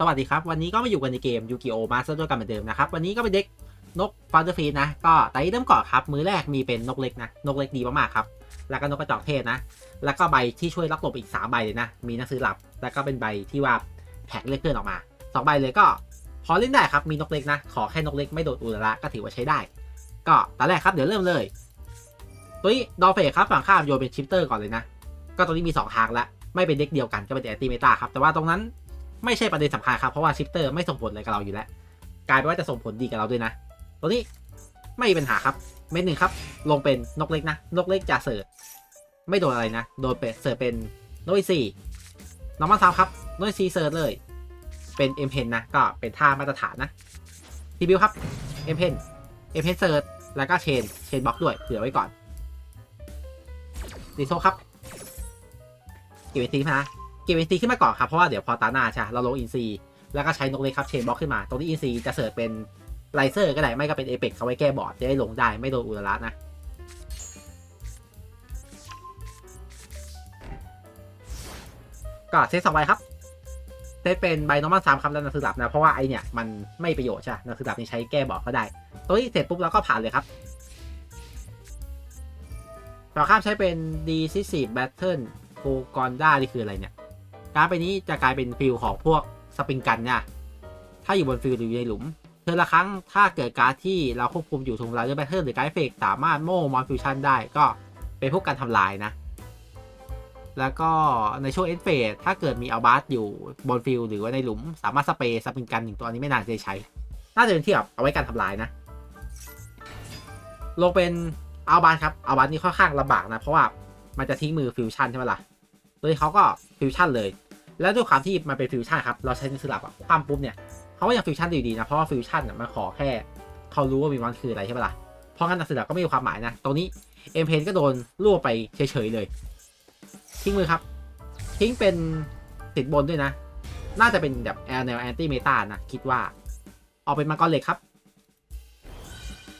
สวัสดีครับ วันนี้ก็มาอยู่กันในเกมยูกิโอมาสเตอร์ด้วยกันเหมือนเดิมนะครับ วันนี้ก็เป็นเด็กนกฟาเดอร์ฟีนะ ก็ไต่เริ่มก่อนครับ มือแรกมีเป็นนกเล็กนะ นกเล็กดีมากๆครับ แล้วก็นกกระจอกเทศนะ แล้วก็ใบที่ช่วยล็อกหลบอีก 3 ใบเลยนะ มีหนังสือหลับ แล้วก็เป็นใบที่ว่าแพ็กเล็กเกินออกมา 2 ใบเลยก็ พอเล่นได้ครับ มีนกเล็กนะ ขอแค่นกเล็กไม่โดดอุระก็ถือว่าใช้ได้ ก็ตอนแรกครับเดี๋ยวเริ่มเลย ตัวนี้ดอเฟครับฝั่งข้ามโยนเป็นชิปเตอร์ก่อนเลยนะ ก็ตรงนี้มี 2 ทางละ ไม่เป็นเด็กเดียวกันก็เป็นแอนติเมตาครับ แต่ว่าตรงนั้น ไม่ใช่ประเด็นสำคัญครับ เพราะว่าชิปเตอร์ไม่ส่งผลอะไรกับเราอยู่แล้ว กลายเป็นว่าจะส่งผลดีกับเราด้วยนะ ตัวนี้ไม่มีปัญหาครับ เม็ดหนึ่งครับ ลงเป็นนกเล็กนะ นกเล็กจะเสิร์ฟไม่โดนอะไรนะ โดนเป็นเสิร์ฟเป็นโนยซีน้องมาซ้ำครับโนยซีเสิร์ฟเลย เป็นเอ็มเพนนะ ก็เป็นท่ามาตรฐานนะทีบิวครับเอ็มเพนเอ็มเพนเสิร์ฟแล้วก็เชน เชนบล็อกด้วย เผื่อไว้ก่อนดีโซครับเก็บเอซีมานะ เก็บเอซีขึ้นมาก่อนครับเพราะว่าเดี๋ยวพอตาหน้าใช่เราลงอินซีแล้วก็ใช้นกเล็กครับเชนบล็อกขึ้นมา ตรงนี้อินซีจะเสิร์ฟเป็นไลเซอร์ก็ได้ไม่ก็เป็นเอเปกเขาไว้แก้บอร์ดจะได้ลงได้ไม่โดนอุลรัสนะก็เซตสองใบครับเซตเป็นใบนอร์มัลสามคำแล้วนักสืบลับนะเพราะว่าไอเนี่ยมันไม่ประโยชน์ใช่นักสืบลับนี่ใช้แก้บอร์ดก็ได้ ตัวนี้เสร็จปุ๊บเราก็ผ่านเลยครับต่อข้ามใช้เป็น D40 battle โ o กอนด้านี่คืออะไรเนี่ย การดไปนี้จะกลายเป็นฟิลของพวกสปริงกันเนี่ยถ้าอยู่บนฟิลหรืออยู่ในหลุมเธอละครั้งถ้าเกิดการดที่เราควบคุมอยู่ทงลายด้วยแบทเทิลหรือการดเฟกสามารถโม่มอนฟิวชั่นได้ก็เป็นพวกการทำลายนะ แล้วก็ในช่วงเอ็นเฟสถ้าเกิดมีอัลบาสอยู่บนฟิลหรือว่าในหลุม สามารถสเปรย์สปริงกันหนึ่งตัวนี้ไม่นานจะใช้ น่าจะเป็นที่แบบเอาไว้การทำลายนะ ลงเป็นอัลบาสครับอัลบาสนี่ค่อนข้างลำบากนะเพราะว่ามันจะทิ้งมือฟิวชั่นใช่ไหมล่ะโดยเขาก็ฟิวชั่นเลย แล้วด้วยความที่มันเป็นฟิวชั่นครับ เราใช้ในสลับอะความปุ๊บเนี่ยเขาก็ยังฟิวชั่นอยู่ดีนะ เพราะว่าฟิวชั่นอะมันขอแค่เขารู้ว่ามีมันคืออะไรใช่ไหมล่ะ เพราะงั้นนักสลับก็ไม่มีความหมายนะ ตรงนี้เอ็มเพนก็โดนล่วไปเฉยๆเลย ทิ้งมือครับ ทิ้งเป็นติดบนด้วยนะ น่าจะเป็นแบบแอลแนวแอนตี้เมตานะ คิดว่า ออกเป็นมังกรเหล็กครับ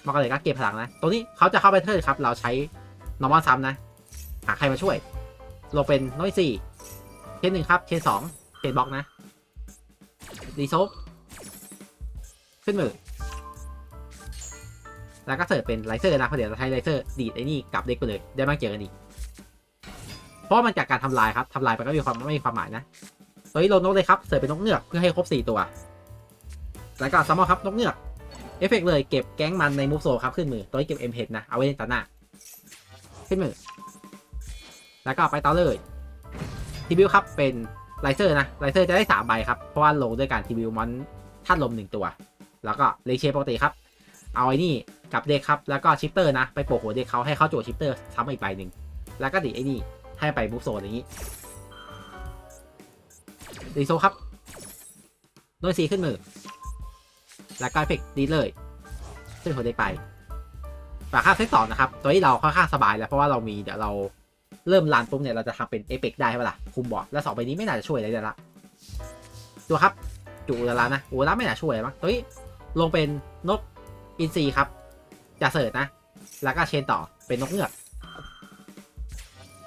มังกรเหล็กก็เก็บพลังนะ ตรงนี้เขาจะเข้าไปเทิร์นครับ เราใช้นอร์มอลซ้ำนะ หาใครมาช่วยลงเป็นน้อยสี่ นหนึ่งครับเชนสองเชนบล็อกนะรีโซฟขึ้นมือ แล้วก็เสิร์ฟเป็นไลเซอร์นะเพราะเดี๋ยวเราใช้ไลเซอร์ดีดไอ้นี่กลับเด็กไปเลย ได้มาเจอกันอีก เพราะมันจากการทำลายครับทำลายไปก็มีความไม่มีความหมายนะตัวนี้ลงนกเลยครับ เสิร์ฟเป็นนกเงือกเพื่อให้ครบ 4 ตัว แล้วก็ซัมมอครับนกเงือก เอฟเฟกเลยเก็บแก๊งมันในมูฟโซครับขึ้นมือ ตัวนี้เก็บเอ็มเพนะ เอาไว้ในตาหน้า ขึ้นมือ แล้วก็ไปต่อเลย ทีบิวครับเป็นไลเซอร์นะไลเซอร์จะได้3ใบครับ เพราะว่าลงด้วยการทีบิวมอนท่านลม1ตัว แล้วก็เลเชปกติครับ เอาไอ้นี่กับเด็กครับ แล้วก็ชิปเตอร์นะ ไปโปะหัวเด็กเขาให้เขาโจทย์ชิปเตอร์ซ้ำอีกใบหนึ่ง แล้วก็ดิไอ้นี่ให้ไปมูฟโซนอย่างนี้ดีโซครับโดยสีขึ้นมือ แล้วก็เอฟกดีเลยขึ้นหัวเด็กไปฝากค่าเซตสองนะครับ ตัวนี้เราค่อนข้างสบายแล้วเพราะว่าเรามีเดี๋ยวเรา เริ่มลานปุ๊บเนี่ยเราจะทำเป็นเอฟเฟกได้ปะล่ะคุมบอร์ดแล้วสองใบนี้ไม่น่าจะช่วยอะไรเลยละดูครับจูอุระนะอุระไม่น่าช่วยมั้งตัวนี้ลงเป็นนกอินซีครับจะเสิร์ตนะ แล้วก็เชนต่อเป็นนกเงือก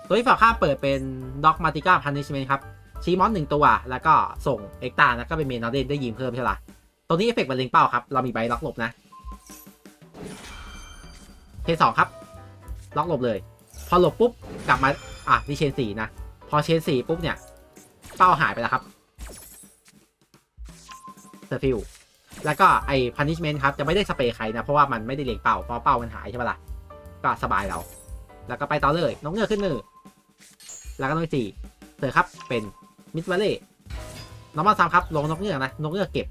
ตัวที่ฝากข้ามเปิดเป็นด็อกมาติก้าพันนิชเมนครับชีมอนหนึ่งตัว แล้วก็ส่งเอ็กตานะก็เป็นเมนนอเดนได้ยิงเพิ่มใช่ไหมตัวนี้เอฟเฟกต์มันเล็งเป้าครับ เรามีใบล็อกหลบนะเชนสองครับ ล็อกหลบเลย พอหลบปุ๊บกลับมาอะนี่เชนสี่นะ พอเชนสี่ปุ๊บเนี่ย เป้าหายไปแล้วครับเซอร์ฟิลแล้วก็ไอ้พันนิชเมนครับ จะไม่ได้สเปรย์ใครนะ เพราะว่ามันไม่ได้เล็งเป้าเพราะเป้ามันหายใช่ไหมล่ะก็สบายเรา แล้วก็ไปต่อเลยนกเงือกขึ้นมือ แล้วก็นกสี่เสอครับเป็นมิสวาเล่น้องมาซ้ำครับลงนกเงือกนะนกเงือกเก็บ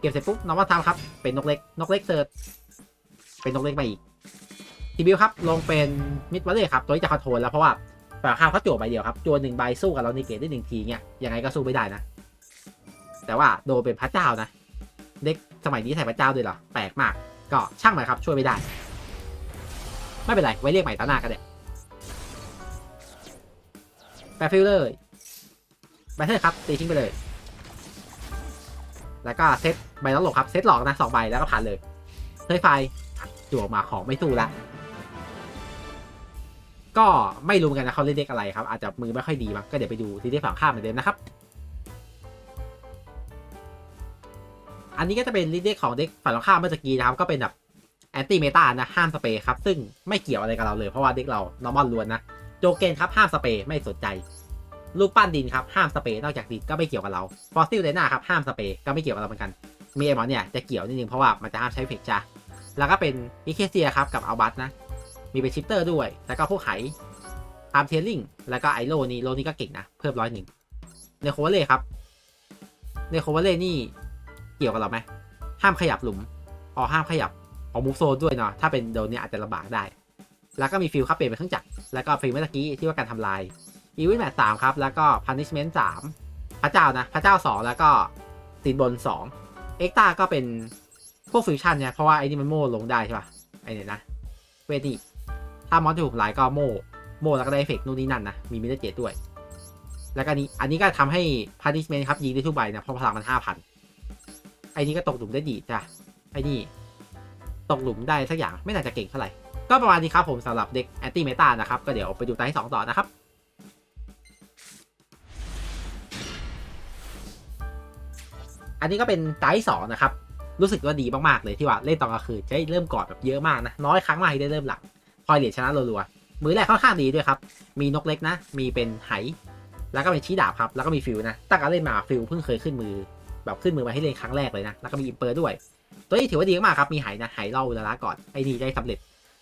เก็บเสร็จปุ๊บน้องมาซ้ำครับเป็นนกเล็กนกเล็กเสิร์ฟเป็นนกเล็กมาอีก ทีบิวครับ ลงเป็นมิดวาเล่ครับ ตัวนี้จะคอนโทรลแล้วเพราะว่าฝ่ายข้าวเขาจั่วใบเดียวครับจั่วหนึ่งใบสู้กับเราในเกตได้หนึ่งทีเงี้ยยังไงก็สู้ไม่ได้นะ แต่ว่าโดนเป็นพระเจ้านะ เด็กสมัยนี้ใส่พระเจ้าด้วยเหรอ แปลกมาก ก็ช่างมันครับช่วยไม่ได้ ไม่เป็นไร ไว้เรียกใหม่ตาหน้ากันเด็แปฟิลเลยแบทเทิลครับตีทิ้งไปเลย แล้วก็เซตใบล้อหลบครับเซตหลอกนะสองใบแล้วก็ผ่านเลยเฮ้ยไฟจั่วมาของไม่สู้ละ ก็ไม่รู้เหมือนกันนะเขาเล่นเด็กอะไรครับ อาจจะมือไม่ค่อยดีมั้งก็เดี๋ยวไปดูที่เด็กฝั่งข้ามเหมือนเดิมนะครับ อันนี้ก็จะเป็นเด็กของเด็กฝั่งข้ามเมื่อกี้นะครับ ก็เป็นแบบแอนตี้เมตานะห้ามสเปย์ครับ ซึ่งไม่เกี่ยวอะไรกับเราเลยเพราะว่าเด็กเรานอร์มอลล้วนนะโจเกนครับห้ามสเปย์ไม่สนใจลูกปั้นดินครับห้ามสเปย์นอกจากดินก็ไม่เกี่ยวกับเราฟอสซิลไดนาครับห้ามสเปย์ก็ไม่เกี่ยวกับเราเหมือนกันมีไอมอนเนี่ยจะเกี่ยวนิดนึงเพราะว่ามันจะห้ามใช้เพกจ้าแล้วก็เป็นอิเคเซียครับกับอัลบัตนะ มีเป็นชิปเตอร์ด้วย แล้วก็พวกไหอาร์มเทลลิงแล้วก็ไอโลนี่โลนี่ก็เก่งนะ เพิ่มร้อยหนึ่งในโคเวเล่ครับ ในโคเวเล่นี่เกี่ยวกับเราไหมห้ามขยับหลุมอ๋อห้ามขยับออกมูฟโซนด้วยเนาะถ้าเป็นโดนเนี่ยอาจจะลำบากได้ แล้วก็มีฟิลครับเปลี่ยนเป็นเครื่องจักรแล้วก็ฟิลเมื่อกี้ที่ว่าการทำลายอีวิทแมทสามครับแล้วก็พันนิชเมนต์สามพระเจ้านะ พระเจ้าสองแล้วก็สินบนสองเอ็กตาก็เป็นพวกฟิวชั่นเนี่ยเพราะว่าไอ้นี่มันโม่ลงได้ใช่ป่ะไอ้เนี่ยนะเวที ถ้ามอนถูกหลายก็โม่โม่แล้วก็ได้เอฟเฟกต์นู่นนี่นั่นนะมีมิเตอร์เจดด้วย แล้วก็นี้อันนี้ก็ทำให้พันิชเมนครับยิงได้ทุกใบนะเพราะพลังมันห้าพันไอ้นี่ก็ตกหลุมได้ดีจ้ะไอ้นี่ตกหลุมได้สักอย่างไม่น่าจะเก่งเท่าไหร่ ก็ประมาณนี้ครับผมสำหรับเด็กแอนตี้เมตานะครับ ก็เดี๋ยวไปดูตาที่สองต่อนะครับอันนี้ก็เป็นตาที่สองนะครับ รู้สึกว่าดีมาก ๆ เลยที่ว่าเล่นตอนกลางคืนจะได้เริ่มกอดแบบเยอะมากนะ น้อยครั้งมากที่ได้เริ่มหลัง พอยเหรียญชนะรัวๆมือแรกค่อนข้างดีด้วยครับ มีนกเล็กนะ มีเป็นไห แล้วก็เป็นชี้ดาบครับ แล้วก็มีฟิลนะ ตั้งแต่เล่นมาฟิลเพิ่งเคยขึ้นมือ แบบขึ้นมือมาให้เล่นครั้งแรกเลยนะ แล้วก็มีอิมเปอร์ด้วย ตัวนี้ถือว่าดีมากครับ มีไหนะไหเล่าเวลาก่อน ไอ้นี่ได้สำเร็จ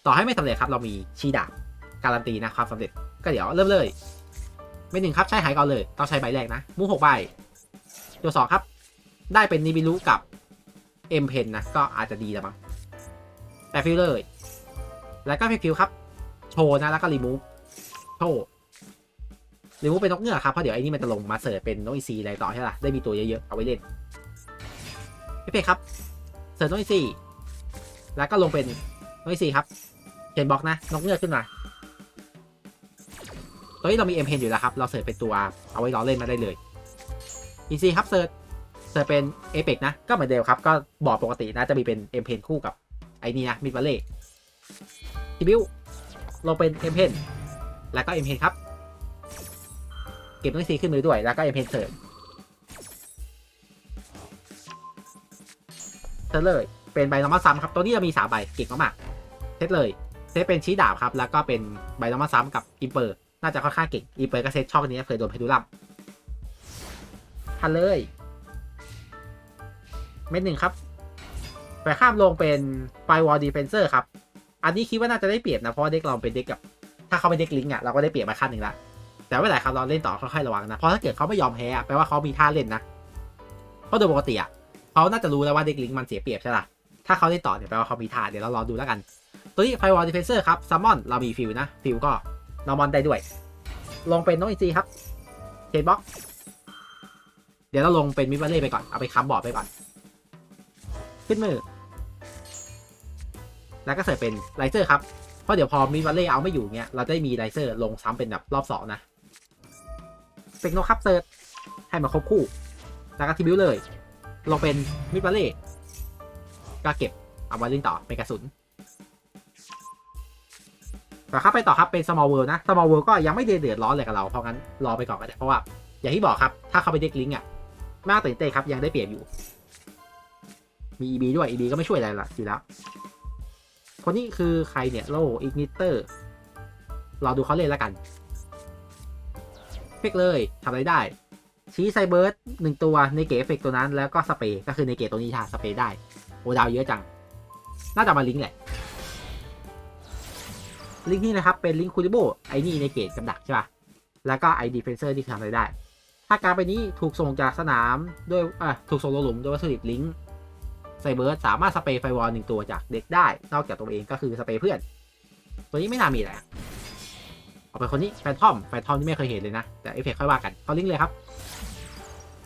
ต่อให้ไม่สำเร็จครับ เรามีชี้ดาบการันตีนะความสำเร็จ ก็เดี๋ยวเริ่มเลยไม่หนึ่งครับใช้ไหก่อนเลย ต้องใช้ใบแรกนะ มูหกใบตัวสองครับ ได้เป็นนิบิลุกับเอ็มเพนนะ ก็อาจจะดีแล้วมั้งแต่ฟิลเลย แล้วก็ฟิลครับ โชว์นะ แล้วก็รีมูฟโชว์รีมูฟเป็นนกเงือกครับ เพราะเดี๋ยวไอ้นี่มันจะลงมาเสิร์ฟเป็นนกอีซีอะไรต่อใช่ไหมได้มีตัวเยอะๆ เอาไว้เล่นเอฟเฟกต์ครับ เสิร์ฟนกอีซีแล้วก็ลงเป็นนกอีซีครับเขียนบล็อกนะ นกเงือกขึ้นมาตัวนี้เรามีเอ็มเพนอยู่แล้วครับ เราเสิร์ฟเป็นตัวเอาไว้ล้อเล่นมาได้เลยอีซีครับเสิร์ฟเสิร์ฟเป็นเอเปกนะ ก็เหมือนเดิมครับ ก็บอร์ดปกตินะ จะมีเป็นเอ็มเพนคู่กับไอ้นี่นะมิดบัลเล่ ทีบิวลงเป็นเอ็มเพนแล้วก็เอ็มเพนครับ เก็บตัวซีขึ้นมือด้วยแล้วก็เอ็มเพนเสิร์ฟเซตเลยเป็นใบนอร์มาซ้ำครับตัวนี้จะมีสามใบเก่งมากๆเซตเลยเซตเป็นชี้ดาบครับแล้วก็เป็นใบนอร์มาซ้ำกับอิมเปอร์น่าจะค่อนข้างเก่งอิมเปอร์ก็เซตช่องนี้เคยโดนเพดูลัมทันเลย เม็ดหนึ่งครับ ไปข้ามลงเป็นไฟวอลดีเฟนเซอร์ครับ อันนี้คิดว่าน่าจะได้เปรียบนะเพราะเด็กเราเป็นเด็กกับ ถ้าเขาเป็นเด็กลิงก์อะเราก็ได้เปรียบมาขั้นหนึ่งละแต่ไม่เป็นไรครับเราเล่นต่อค่อยๆระวังนะเพราะถ้าเกิดเขาไม่ยอมแพ้แปลว่าเขามีท่าเล่นนะเพราะโดยปกติอะเขาน่าจะรู้แล้วว่าเด็กลิงก์มันเสียเปรียบใช่ปะถ้าเขาเล่นต่อเนี่ยแปลว่าเขามีท่าเดี๋ยวเรารอดูแล้วกัน ตัวนี้ไฟวอลดีเฟนเซอร์ครับซัมมอนเรามีฟิลนะฟิลก็นอร์มอนได้ด้วย ลงเป็นน้องอีซีครับเทนบ็อกเดี๋ยวเราลงเป็นมิบเล่ไปก่อนเอาไปค้ำบอร์ดไปก่อน ขึ้นมือ แล้วก็เสิร์ฟเป็นไลเซอร์ครับ เพราะเดี๋ยวพอมิบัลเล่เอาไม่อยู่เนี้ย เราจะได้มีไลเซอร์ลงซ้ำเป็นแบบรอบสองนะเป็นโนครับเซิร์ฟให้มาครบคู่ แล้วก็ทีบิวเลย ลงเป็นมิบัลเล่ก็เก็บเอาไว้เล่นต่อเป็นกระสุนแต่ครับไปต่อครับเป็น small world นะ small world ก็ยังไม่เดือดร้อนเลยกับเรา เพราะงั้นรอไปก่อนก็ได้เพราะว่า อย่างที่บอกครับ ถ้าเขาไปเด็กลิงก์อะมากตื่นเต้นครับยังได้เปรียบอยู่ มี EB ด้วย EB ก็ไม่ช่วยอะไรละอยู่แล้ว คนนี้คือใครเนี่ยโลอิกนิเตอร์ เรอดูเขาเล่นแล้วกันเฟกเลยทำอะไรได้ ชี้ไซเบิร์ดหนึ่งตัวในเกตเฟกตัวนั้นแล้วก็สเปย์ก็คือในเกตตัวนี้ค่ะสเปย์ได้ โอดาวเยอะจัง น่าจะมาลิงก์แหละ ลิงก์นี้นะครับ เป็นลิงก์คูริโบไอ้นี่ในเกตกับดักใช่ป่ะ แล้วก็ไอดีเฟนเซอร์ที่ทำอะไรได้ ถ้าการไปนี้ถูกส่งจากสนามด้วยอะถูกส่งลงหลุมด้วยวัตถุดิบลิงก์ ไซเบิร์ดสามารถสเปรย์ไฟวอลหนึ่งตัวจากเด็กได้ นอกจากตัวเองก็คือสเปรย์เพื่อน ตัวนี้ไม่น่ามีแหละเอาไปคนนี้แฟนทอมแฟนทอมที่ไม่เคยเห็นเลยนะ แต่เอฟเฟกค่อยว่ากันเขาลิงก์เลยครับ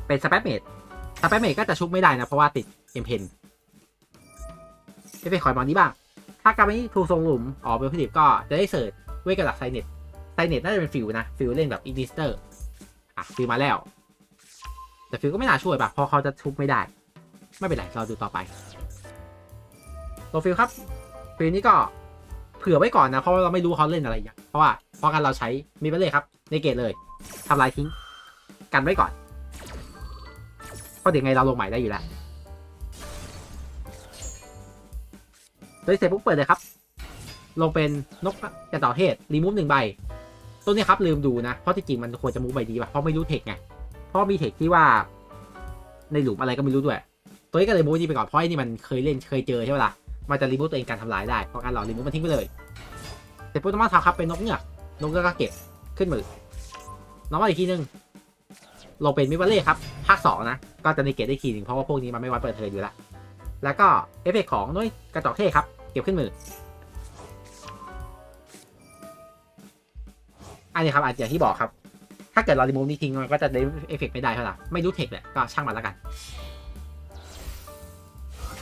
เป็นสเปซเมดสเปซเมดก็จะชุบไม่ได้นะเพราะว่าติดเอ็มเพนเอฟเฟกคอยมองนี้บ้าง ถ้าการไปนี้ถูกส่งหลุมออกเป็นวัตถุดิบก็จะได้เสิร์ชเวกกับดักไซเน็ตไซเน็ตน่าจะเป็นฟิลนะฟิลเล่นแบบอินดิสเตอร์อะฟิลมาแล้ว แต่ฟิลก็ไม่น่าช่วยปะเพราะเขาจะชุบไม่ได้ ไม่เป็นไรเราดูต่อไปตัวฟิลครับฟิลนี้ก็เผื่อไว้ก่อนนะ เพราะว่าเราไม่รู้เขาเล่นอะไรอย่างเพราะว่าเพราะกันเราใช้มีไปเลยครับ ในเกตเลยทำลายทิ้ง กันไว้ก่อนเพราะเดี๋ยวไงเราลงใหม่ได้อยู่แล้วโดยเสร็จปุ๊บเปิดเลยครับ ลงเป็นนกกระจอเทศรีมูฟหนึ่งใบ ตัวนี้ครับลืมดูนะ เพราะที่จริงมันควรจะมูฟใบดีป่ะเพราะไม่รู้เทคไง เพราะมีเทคที่ว่า ในหลุมอะไรก็ไม่รู้ด้วย ตัวนี้ก็เลยมูฟนี่ไปก่อนเพราะไอ้นี่มันเคยเล่นเคยเจอใช่ไหมล่ะมันจะรีมูฟตัวเองการทำลายได้เพราะการหลอกรีมูฟมันทิ้งไปเลยเสร็จปุ๊บน้องมาทำครับเป็นนกเงือกนกเงือกก็เก็บขึ้นมือน้องมาอีกทีนึงลงเป็นมิวเบล่ครับภาคสองนะก็จะในเกตได้ทีหนึ่งเพราะว่าพวกนี้มันไม่วัดเปิดเทอมอยู่แล้วแล้วก็เอฟเฟกต์ของนุ้ยกระจอกเทศครับเก็บขึ้นมืออันนี้ครับอาจจะที่บอกครับ ถ้าเกิดเรารีมูฟนี้ทิ้งมันก็จะได้เอฟเฟกต์ไม่ได้เท่าไหร่ไม่รู้เทคแหละก็ช่างมันแล้วกัน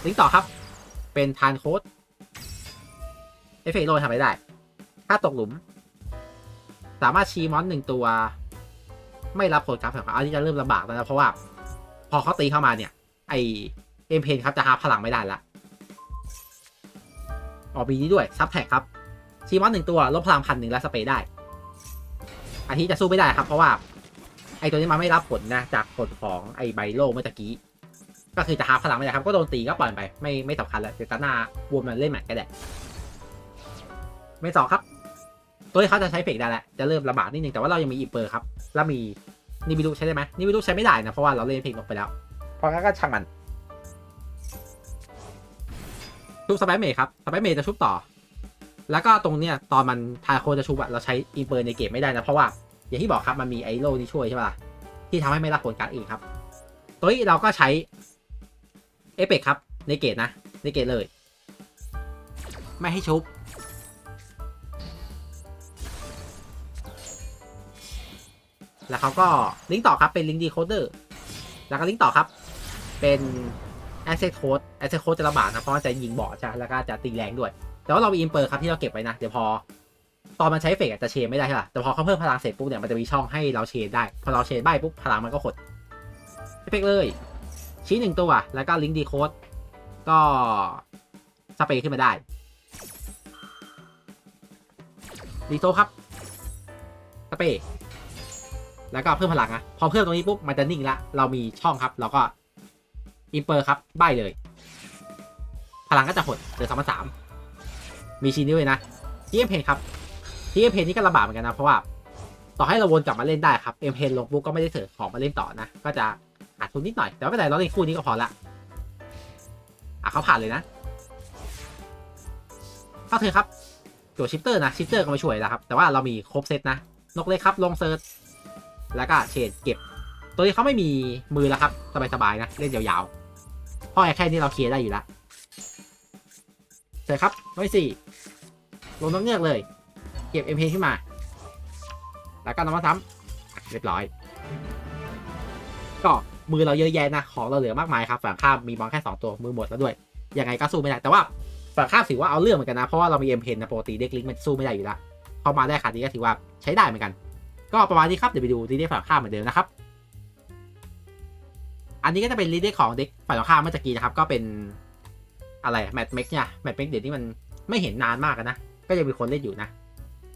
ลิงก์ต่อครับ เป็นทานโค้ดเอฟเฟกต์โรยทำอะไรได้ ถ้าตกหลุม สามารถชี้มอนหนึ่งตัว ไม่รับผลกราฟแอันนี้จะเริ่มลำบากแล้วนะเพราะว่า พอเขาตีเข้ามาเนี่ย ไอเอ็มเพนครับจะหาพลังไม่ได้ละออกบีนี้ด้วยซับแท็กครับชีมอนหนึ่งตัวลบพลังพันหนึ่งและสเปย์ได้อาทิจะสู้ไม่ได้ครับ เพราะว่า ไอตัวนี้มันไม่รับผลนะ จากผลของไอไบโลเมื่อกี้ ก็คือจะหาพลังไม่ได้ครับก็โดนตีก็ปล่อยไปไม่ไม่สำคัญแล้วเดี๋ยวตาหน้าวนมันเล่นใหม่ก็ได้ไม่สองครับ ตัวที่เขาจะใช้เฟกได้แหละจะเริ่มลำบากนิดนึงแต่ว่าเรายังมีอีเปอร์ครับแล้วมีนิบิลุใช้ได้ไหมนิบิลุใช้ไม่ได้นะเพราะว่าเราเล่นเพลงออกไปแล้ว เพราะงั้นก็ช่างมันชุบสไปเมย์ครับสไปเมย์จะชุบต่อ แล้วก็ตรงเนี้ยตอนมันทาโคจะชุบอะเราใช้อีเปอร์ในเกมไม่ได้นะเพราะว่าอย่างที่บอกครับมันมีไอโลนี่ช่วยใช่ปะล่ะที่ทำให้ไม่รับผลการดเองครับ ตัวนี้เราก็ใช้ เอฟเฟกครับ ในเกตนะ ในเกตเลย ไม่ให้ชุบ แล้วเขาก็ลิงก์ต่อครับ เป็นลิงก์ดีโคเดอร์ แล้วก็ลิงก์ต่อครับ เป็น asset code asset code จะลำบากนะ เพราะว่าจะยิงบอใช่ไหมแล้วก็จะตีแรงด้วย แต่ว่าเรามีอินเปอร์ครับที่เราเก็บไว้นะ เดี๋ยวพอ ตอนมันใช้เฟกจะเชนไม่ได้ใช่ป่ะแต่พอเขาเพิ่มพลังเสร็จปุ๊บเนี่ย มันจะมีช่องให้เราเชนได้ พอเราเชนใบปุ๊บพลังมันก็หดเอฟเฟกเลย ชี้หนึ่งตัว แล้วก็ลิงก์ดีโคดก็สเปรย์ขึ้นมาได้ดีโซครับสเปรย์แล้วก็เพิ่มพลังนะพอเพิ่มตรงนี้ปุ๊บมันจะนิ่งละเรามีช่องครับ เราก็อินเปอร์ครับใบเลย พลังก็จะหดเหลือสองพันสามมีชิ้นด้วยนะทีเอ็มเพนครับทีเอ็มเพนนี่ก็ลำบากเหมือนกันนะเพราะว่าต่อให้เราวนกลับมาเล่นได้ครับเอ็มเพนลงปุ๊บก็ไม่ได้เสิร์ฟของมาเล่นต่อนะ ก็จะ ขาดทุนนิดหน่อย แต่ไม่เป็นไรเราเล่นคู่นี้ก็พอละอะเขาผ่านเลยนะเข้าเถอะครับตัวชิปเตอร์นะชิปเตอร์ก็มาช่วยแล้วครับ แต่ว่าเรามีครบเซตนะ นกเล็กครับ ลงเซิร์ชแล้วก็เชนเก็บ ตัวนี้เขาไม่มีมือแล้วครับ สบายๆนะ เล่นยาวๆเพราะแค่นี้เราเคลียร์ได้อยู่แล้วเสร็จครับไว้สี่ลงน้ำเงือกเลย เก็บเอ็มเพขึ้นมา แล้วก็น้ำมาซ้ำเรียบร้อย ก็ มือเราเยอะแยะนะของเราเหลือมากมายครับฝั่งข้ามมีบอลแค่ 2 ตัวมือหมดแล้วด้วยยังไงก็สู้ไม่ได้แต่ว่าฝั่งข้ามถือว่าเอาเรื่องเหมือนกันนะเพราะว่าเรามีเอ็มเพนนะปกติเด็กลิงมันสู้ไม่ได้อยู่แล้วพอมาได้ขาดนี้ก็ถือว่าใช้ได้เหมือนกัน ก็ประมาณนี้ครับเดี๋ยวไปดูรีเด็กฝ่ายข้ามเหมือนเดิมนะครับอันนี้ก็จะเป็นรีเด็กของเด็กฝ่ายข้ามเมื่อตะกี้นะครับ ก็เป็นอะไรแมตต์เมกเนี่ยแมตต์เมกเดี๋ยวนี้มันไม่เห็นนานมากนะ ก็ยังมีคนเล่นอยู่นะ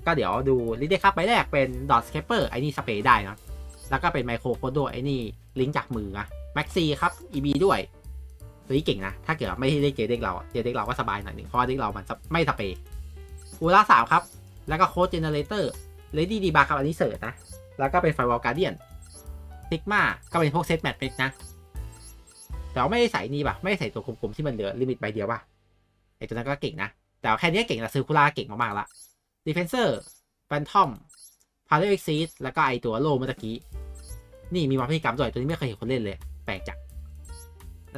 ก็เดี๋ยวดูรีเด็กครับใบแรกเป็นดอทสเคปเปอร์ไอ้นี่สเปรย์ได้นะ แล้วก็เป็นไมโครโคดโดไอ้นี่ลิงก์จากมือนะแม็กซี่ครับ EB ด้วยตัวนี้เก่งนะ ถ้าเกิดไม่ได้เล่นเกมเด็กเราเกมเด็กเราก็สบายหน่อยหนึ่งเพราะเด็กเรามันไม่สเปย์อูล่าสามครับ แล้วก็โค้ดเจเนเรเตอร์เลดี้ดีบาร์ครับอันนี้เสิร์ชนะ แล้วก็เป็นไฟวอลการเดียนซิกมาก็เป็นพวกเซตแมทเมกนะ แต่ว่าไม่ได้ใส่นี่ป่ะ ไม่ได้ใส่ตัวกลมๆที่มันเหลือลิมิตใบเดียวป่ะไอตัวนั้นก็เก่งนะ แต่แค่นี้เก่งละซื้อคูล่าเก่งมากๆละดีเฟนเซอร์แฟนทอมพาร์เอ็กซีดแล้วก็ไอตัวโลเมื่อกี้ นี่มีวัพฤติกรรมด้วยตัวนี้ไม่เคยเห็นคนเล่นเลย แปลกจัง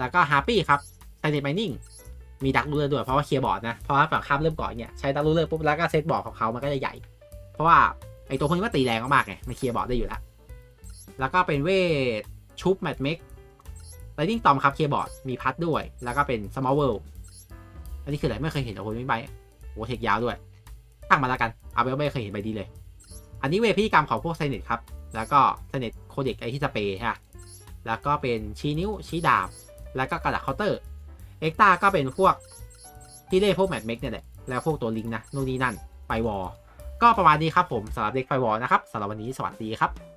แล้วก็ฮาร์ปี้ครับไซเนตไมนิ่งมีดักลูเลอร์ด้วยเพราะว่าเคลียร์บอร์ดนะเพราะว่าฝั่งข้ามเริ่มก่อนเนี่ยใช้ดักลูเลอร์ปุ๊บแล้วก็เซตบอร์ดของเขามันก็จะใหญ่ เพราะว่าไอตัวพวกนี้มันตีแรงมากไงมันเคลียร์บอร์ดได้อยู่แล้วแล้วก็เป็นเวทชุบแมทเมกไลนิ่งตอมครับเคลียร์บอร์ดมีพัดด้วย แล้วก็เป็นสมอลเวิลด์อันนี้คืออะไรไม่เคยเห็นแต่คนไม่ใบโอ้เทคยาวด้วยตั้งมาแล้วกันเอาไปไม่เคยเห็นใบดีเลย อันนี้เวทพิธีกรรมของพวกไซเนตครับ แล้วก็ไซเน็ตโคเด็กไอที่สเปย์ฮะแล้วก็เป็นชี้นิ้วชี้ดาบ แล้วก็กระดาษเคาน์เตอร์เอ็กตาก็เป็นพวกที่เล่พวกแมทเมกเนี่ยแหละ แล้วพวกตัวลิงนะนู่นนี่นั่นไฟวอลก็ประมาณนี้ครับผมสำหรับเด็กไฟวอลนะครับสำหรับวันนี้สวัสดีครับ